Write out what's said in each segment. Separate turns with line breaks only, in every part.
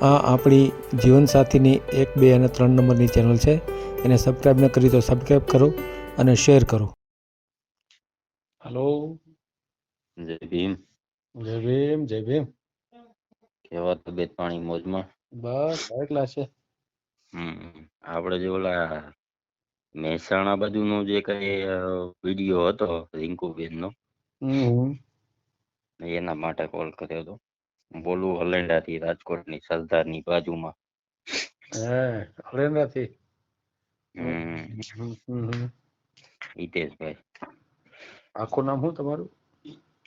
આ આપણી જીવનસાથીની એક બે અને ત્રણ નંબરની ચેનલ છે. એને સબસ્ક્રાઈબ ન કરી તો સબસ્ક્રાઈબ કરો અને શેર કરો. હલો
જય ભીમ.
જય ભીમ જય ભીમ.
કેવા તબિયત પાણી મોજમાં?
બસ એકલા છે.
હમ આપણે જે ઓલા મહેસાણા બાજુનો જે કઈ વીડિયો હતો રિંકુબેન નો
હમ.
એના માટે કોલ કર્યો હતો બોલું હલેન્ડા થી રાજકોટની સરદારની બાજુમાં.
હે હલેન્ડા
થી હિતેશભાઈ.
આખું નામ શું તમારું?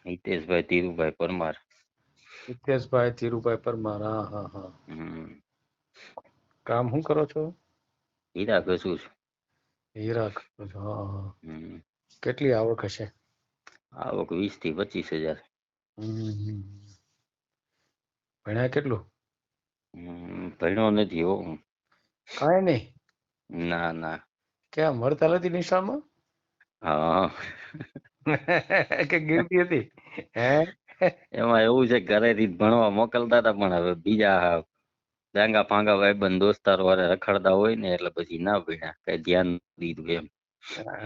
હિતેશભાઈ ધીરુભાઈ પરમાર.
હિતેશભાઈ ધીરુભાઈ પરમાર હા હા હા. કામ શું કરો છો?
હીરા ઘસું છું.
હીરા છો હા કેટલી આવક હશે?
આવક વીસથી પચીસ હજાર.
હમ. ભણ્યા કેટલું?
હમ ભણ્યો નથી હો.
કાંઈ નહીં.
ના ના.
કેમ મળતા નથી નિશામાં
હા.
કે ગીરતી હતી? હે?
એમાં એવું છે ઘરેથી ભણવા મોકલતા હતા પણ હવે બીજા ડાંગા ફાંગા ભાઈબંધ દોસ્તારો વાળા રખડતા હોય ને એટલે પછી ના ભણ્યા. કઈ ધ્યાન દીધું એમ.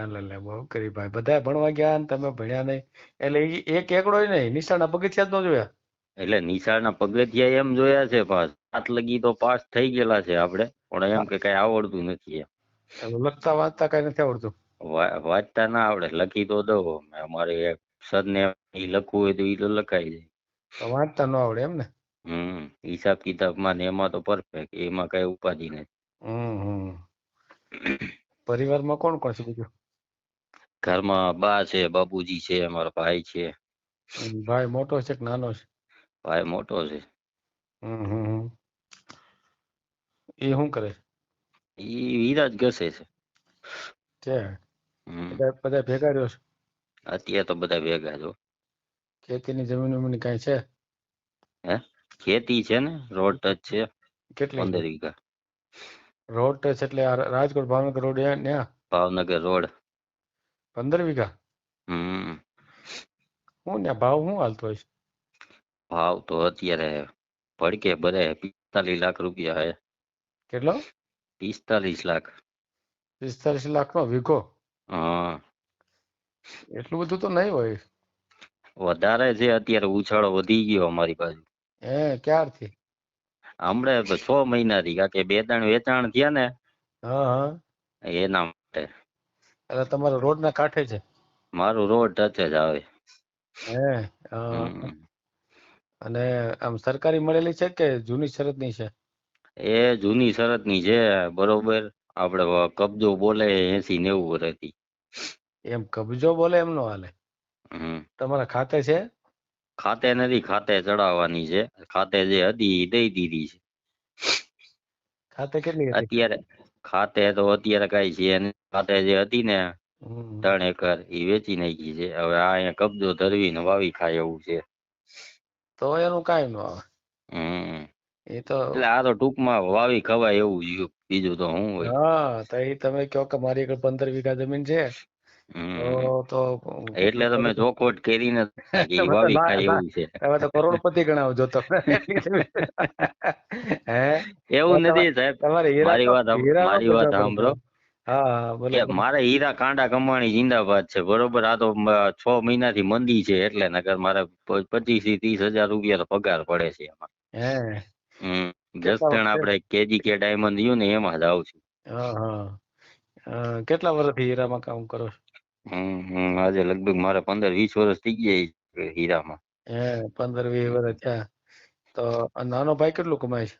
લે લે બહુ કરી ભાઈ. બધા ભણવા ગયા ને તમે ભણ્યા નહીં. એટલે એક એકડો નહીં નિશાળના પગથિયા જ ન જોયા?
એટલે નિશાળના પગથિયા એમ જોયા છે પાસ સાત લગી તો પાસ થઈ ગયેલા છે આપણે પણ એમ કે કઈ આવડતું નથી એમ.
લખતા વાંચતા કઈ નથી આવડતું?
વાંચતા ના આવડે લખી તો દઉં અમારે એક સર ને ઈ લખવું હોય તો એ તો લખાઈ જાય
વાંચતા ન આવડે એમ ને?
હમ હિસાબ કિતાબમાં ને એમાં તો પરફેક્ટ એમાં કઈ ઉપાધિ નથી.
હમ હમ. પરિવારમાં કોણ કોણ છે બીજું
ઘરમાં બા છે બાબુજી છે મારા ભાઈ છે.
ભાઈ મોટો છે કે નાનો છે?
ભાઈ મોટો છે.
એ શું કરે?
ઈ વિરાજ ઘસે છે.
છે? બધા ભેગા રહ્યો છે?
અત્યારે તો બધા ભેગા છો
ખેતીની જમીન વમીન કઈ છે? હે?
ખેતી છે ને રોડ ટચ છે.
કેટલી?
પંદર વીઘા.
રોડ ટચ એટલે રાજકોટ ભાવનગર રોડ ન્યા
ભાવનગર રોડ.
પંદર વીઘા?
હમ.
હું ત્યાં ભાવ શું હાલતો હોય છે?
ભાવ તો અત્યારે ભડકે બધે. પિસ્તાલીસ લાખ રૂપિયા હે.
કેટલો?
પિસ્તાલીસ લાખ.
પિસ્તાલીસ લાખ નો વીઘો?
હા.
એટલું બધું તો નહીં હોય.
વધારે છે અત્યારે ઉછાળો વધી ગયો અમારી બાજુ.
હે ક્યારથી?
હમણાં છ મહિનાથી કારણ કે બે ત્રણ વેચાણ થયા ને.
હા હા.
એના માટે.
એટલે તમારો રોડ ના કાંઠે છે?
મારું રોડ ટચ જ આવે.
હે. અને આમ સરકારી મળેલી છે કે જૂની શરતની છે?
એ જૂની શરતની છે બરોબર. આપડે કબજો બોલે એસી નેવું વર્ષથી.
એમ કબજો બોલે એમ નો હાલે તમારા ખાતે છે?
ખાતે નથી ખાતે ચડાવવાની છે. ખાતે જે હતી દઈ દીધી છે.
ખાતે કેટલી
અત્યારે ખાતે તો અત્યારે કઈ છે. ખાતે જે હતી ને ત્રણ એકર એ વેચી નાખી છે. હવે આ અહીંયા કબજો ધરવીને વાવી ખાય એવું છે.
તો એનું કાઈ ન આવે.
હમ.
એ તો
એટલે આ તો ટૂંકમાં વાવી ખવાય એવું બીજું તો શું હોય.
હા તો એ તમે કહો કે મારી આગળ પંદર વીઘા જમીન છે. તો
એટલે તમે ચોખવટ કરીને
તમે
વાવી ખાય એવું છે.
હવે તો કરોડપતિ ગણાવજો તમે એટલી હે?
એવું નથી સાહેબ.
તમારે
મારી વાત મારી વાત સાંભળો.
હા.
મારે હીરા કાંડા કમાણી જિંદાબાદ છે બરોબર? આ તો છ છ મહિનાથી મંદી છે એટલે નકર મારે પચીસથી ત્રીસ હજાર રૂપિયા પગાર પડે છે એમાં. હમ આપણે કેજી કે ડાયમંડ યુ ને એમાં જ આવું છું.
હા હા. અ, કેટલા વર્ષથી હીરામાં કામ કરો છો?
હમ આજે લગભગ મારે પંદર વીસ વર્ષ થઈ ગયા હીરામાં.
હે પંદર વીસ વર્ષ થયા. તો નાનો ભાઈ કેટલું કમાય છે?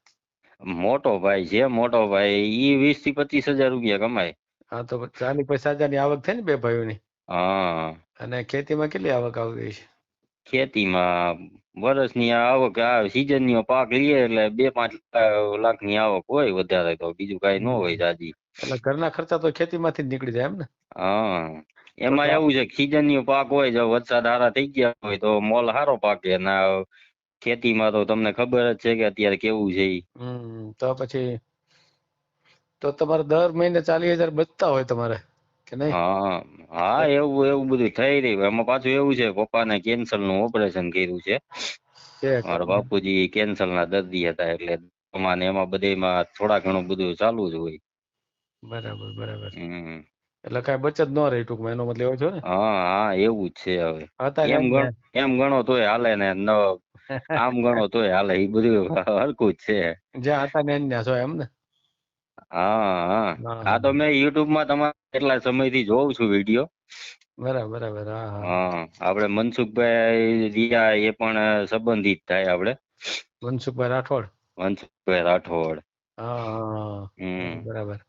મોટો ભાઈ છે મોટો ભાઈ. ઈ વીસથી પચીસ હજાર રૂપિયા કમાય.
હા તો ચાલીસ પચાસ હજારની આવક થાય ને બે ભાઈઓની?
હા.
અને ખેતીમાં કેટલી આવક આવી ગઈ છે?
ખેતીમાં વર્ષની આવક આ સિઝનનો પાક લઈએ એટલે બે પાંચ લાખની આવક હોય વધારે તો. બીજું કાંઈ ન હોય જાજી.
એટલે ઘરના ખર્ચા તો ખેતીમાંથી જ નીકળી જાય એમ ને?
હા. એમાં એવું છે સિઝનનો પાક હોય જો વરસાદ સારા થઈ ગયા હોય તો મોલ સારો પાકે ને ખેતીમાં તો તમને ખબર જ છે કે અત્યારે કેવું છે ઈ.
હમ તો પછી તો તમારે દર મહિને ચાલીસ હજાર બચતા હોય તમારે કે નહીં?
હા હા એવું એવું બધું થઈ રહ્યું. એમાં પાછું એવું છે પપ્પાને કેન્સરનું ઓપરેશન કર્યું છે.
છે
મારા બાપુજી કેન્સર ના દર્દી હતા એટલે ને એમાં બધેમાં થોડા ઘણું બધું ચાલુ જ હોય.
બરાબર બરાબર.
હમ.
એટલે કઈ બચત ન રહી ટૂંકમાં એનો મતલબ એવો થયો ને?
હા હા એવું જ છે હવે. એમ ગણો એમ ગણો તોય હાલે ન આમ ગણો તોય હાલે એ બધું હરખું જ છે.
જ્યાં હતા ને ત્યાં છો એમ ને?
હા હા. આ તો મેં યુટ્યુબમાં તમારા કેટલા સમયથી જોઉં છું વીડિયો.
બરાબર બરાબર. હા હા.
આપણે મનસુખભાઈ રિયા એ પણ સંબંધિત થાય આપણે.
મનસુખભાઈ રાઠોડ?
મનસુખભાઈ રાઠોડ.
હા બરાબર.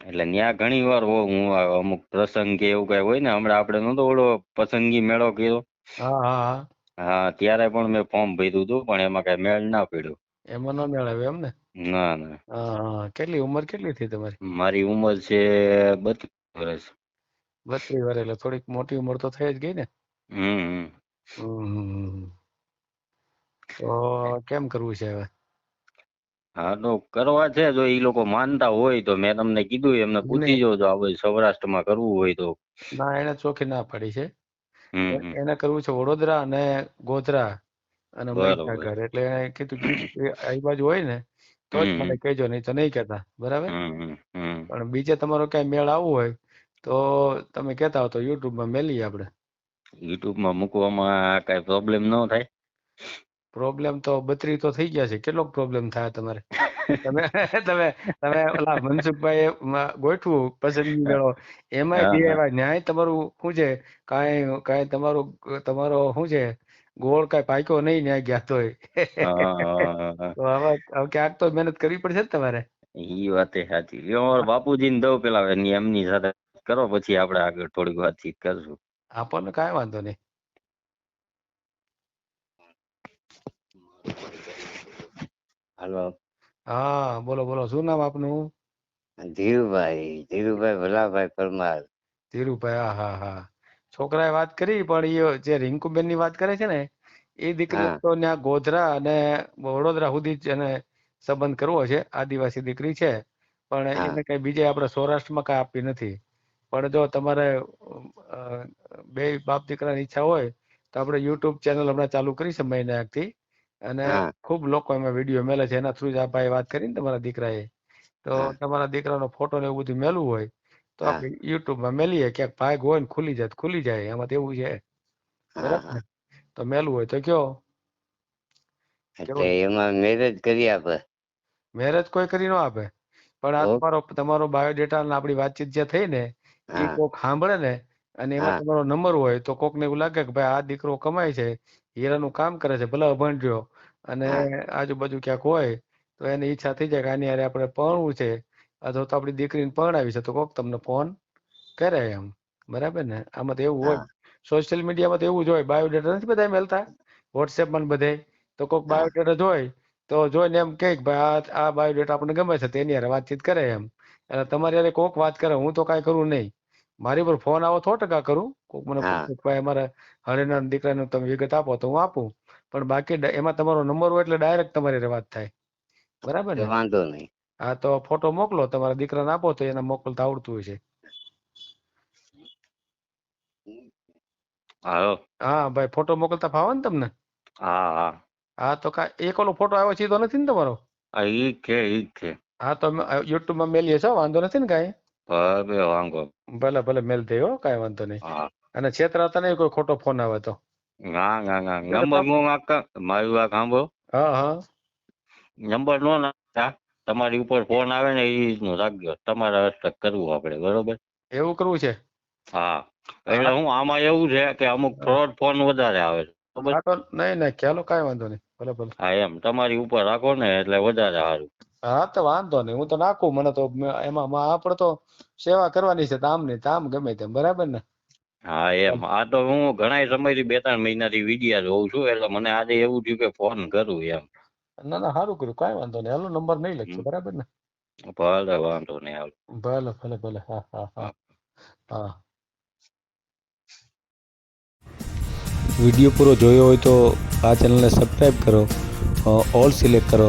એટલે ત્યાં ઘણી વાર હું અમુક પ્રસંગ કે એવું કઈ હોય ને હમણાં આપણે નતો ઓલો પસંદગી મેળો કર્યો.
હા હા. હા
ત્યારે પણ મેં ફોર્મ ભર્યું હતું પણ એમાં કઈ મેળ ના પડ્યો.
એમાં ન આવ્યું એમ ને?
ના ના.
હા કેટલી ઉંમર કેટલી થઈ તમારી?
મારી ઉંમર છે બત્રીસ વર્ષ.
બત્રીસ વર્ષ એટલે થોડીક મોટી ઉંમર તો થઈ જ ગઈ ને?
હમ.
તો કેમ કરવું છે હવે?
હા તો કરવા છે જો ઈ લોકો માનતા હોય તો મેં તમને કીધું એમને પૂછી જોજો સૌરાષ્ટ્ર સૌરાષ્ટ્રમાં કરવું હોય તો.
ના એને ચોખ્ખી ના પાડી છે. એને કરવું છે વડોદરા અને ગોધરા અને મહીસાગર એટલે એને કીધું કે આ બાજુ હોય ને તો જ મને કહેજો નહીં તો નહીં કહેતા. બરાબર? પણ બીજે તમારો ક્યાંય મેળ આવવું હોય તો તમે કહેતા હો તો યુટ્યુબમાં મેલીએ આપણે.
યુટ્યુબમાં મૂકવામાં કઈ પ્રોબ્લેમ ન થાય.
પ્રોબ્લેમ તો બત્રી તો થઈ ગયા છે. કેટલો પ્રોબ્લેમ થાય તમારે? તમે તમે તમે ઓલા મનસુખભાઈ ગોઠવું પસંદગી મેળો બે એવા ન્યાય તમારું શું છે? કાંઈ કાંઈ તમારું તમારો શું છે? ગોળ કાંઈ પાક્યો નહીં ન્યાય ગયા. તો હવે ક્યાંક તો મહેનત કરવી પડશે ને તમારે.
ઈ વાત એ સાચી. લ્યો ને દઉં પેલા એની એમની સાથે. કરો પછી આપણે આગળ થોડીક વાતચીત કરશું.
આપણને કાંઈ વાંધો નહીં.
હલો.
હા બોલો બોલો શું નામ આપનું?
ધીરુભાઈ ધીરુભાઈ ભલાભાઈ પરમાર.
ધીરુભાઈ હા હા હા. છોકરાએ વાત કરી પણ એ જે રિંકુબેનની વાત કરે છે ને એ દીકરી તો ત્યાં ગોધરા અને વડોદરા સુધી જ એને સંબંધ કરવો છે. આદિવાસી દીકરી છે પણ એને કઈ બીજે આપણે સૌરાષ્ટ્રમાં કઈ આપી નથી. પણ જો તમારે બે બાપ દીકરાની ઈચ્છા હોય તો આપણે યુટ્યુબ ચેનલ હમણાં ચાલુ કરી છે મહિનાથી. અને. ખૂબ લોકો એમાં વીડિયો મેલે છે એના થ્રુ જ આ ભાઈ વાત કરીને તમારા દીકરાએ. તો તમારા દીકરાનો ફોટો ને એવું બધું મેલવું હોય તો આપણે યુટ્યુબમાં મેલીએ ક્યાંક ભાગ હોય ને ખુલી જાય ખુલી જાય એમાં તો એવું છે. બરાબર તો મેલવું હોય તો કયો.
એટલે એમાં મેરેજ કરી આપે.
મેરેજ કોઈ કરી ન આપે. પણ આ? તમારો તમારો બાયોડેટા અને આપણી વાતચીત જે થઈ ને એ કોક સાંભળે ને અને એમાં તમારો નંબર હોય તો કોક ને એવું લાગે કે ભાઈ આ દીકરો કમાય છે હીરાનું કામ કરે છે ભલે અભણજો. અને આજુબાજુ ક્યાંક હોય તો એની ઈચ્છા થઈ જાય કે આની હારે આપણે પરણવું છે. અથવા તો આપણી દીકરીને પરણાવી છે તો કોક તમને ફોન કરે એમ. બરાબર ને? આમાં તો એવું હોય. સોશિયલ મીડિયામાં તો એવું જ હોય બાયોડેટા નથી બધા મેલતા? વોટ્સએપમાં બધે. તો કોક બાયોડેટા જોઈ તો જોઈને એમ કે ભાઈ આ આ બાયોડેટા આપણને ગમે છે તેની હારે વાતચીત કરે એમ. એટલે તમારી હારે કોક વાત કરે હું તો કાંઈ કરું નહીં. મારી પર ફોન આવો સો ટકા કરું. કોક મને ભાઈ અમારા હરેના દીકરાનું તમે વિગત આપો તો હું આપું. પણ બાકી એમાં તમારો નંબર હોય એટલે ડાયરેક્ટ તમારી વાત થાય. બરાબર ને?
વાંધો નહીં.
હા તો ફોટો મોકલો તમારા દીકરાને આપો તો એને મોકલતા આવડતું હોય છે. હા ભાઈ ફોટો મોકલતા ફાવે ને તમને?
હા હા.
હા તો કા એક ઓલો ફોટો આવ્યો છે તો નથી ને તમારો?
ઈ છે ઈ છે.
હા તો યુટ્યુબમાં મેલીએ છો વાંધો નથી ને કાંઈ.
ભલે વાંધો
ભલે ભલે મેલ દે હો કાંઈ વાંધો નહીં.
હા.
અને છેતરાતા નહીં કોઈ ખોટો ફોન આવે તો.
ના ના ના. નંબર નો નાખતા મારી વાત સાંભળો.
હા હા.
નંબર નો નાખતા તમારી ઉપર ફોન આવે ને એ રીતનું રાખજો. તમારા હસ્તક કરવું આપણે બરોબર?
એવું કરવું છે?
હા. એટલે
હું
આમાં એવું છે કે અમુક ફ્રોડ ફોન વધારે આવે છે.
નહીં નહીં. ખ્યાલો કાંઈ વાંધો નહીં. ભલે ભલે.
હા એમ. તમારી ઉપર રાખો ને એટલે વધારે સારું.
હા તો વાંધો નહીં. હું તો નાખું. મને તો એમાં આપણે તો સેવા કરવાની છે તામ ને તામ ગમે તેમ. બરાબર ને?
હા એમ. આ તો હું ઘણા સમયથી બે ત્રણ મહિનાથી વિડિયા જોઉં છું એટલે મને આજે એવું થયું કે ફોન કરું એમ.
ના ના સારું કર્યું. કાંઈ વાંધો નહીં. હાલો નંબર નહીં
લખ્યો
બરાબર ને?
ભલે વાંધો નહીં. હાલો.
ભલે ભલે ભલે. હા હા હા. હા.
વીડિયો પૂરો જોયો હોય તો આ ચેનલને સબસ્ક્રાઈબ કરો. ઓલ સિલેક્ટ કરો.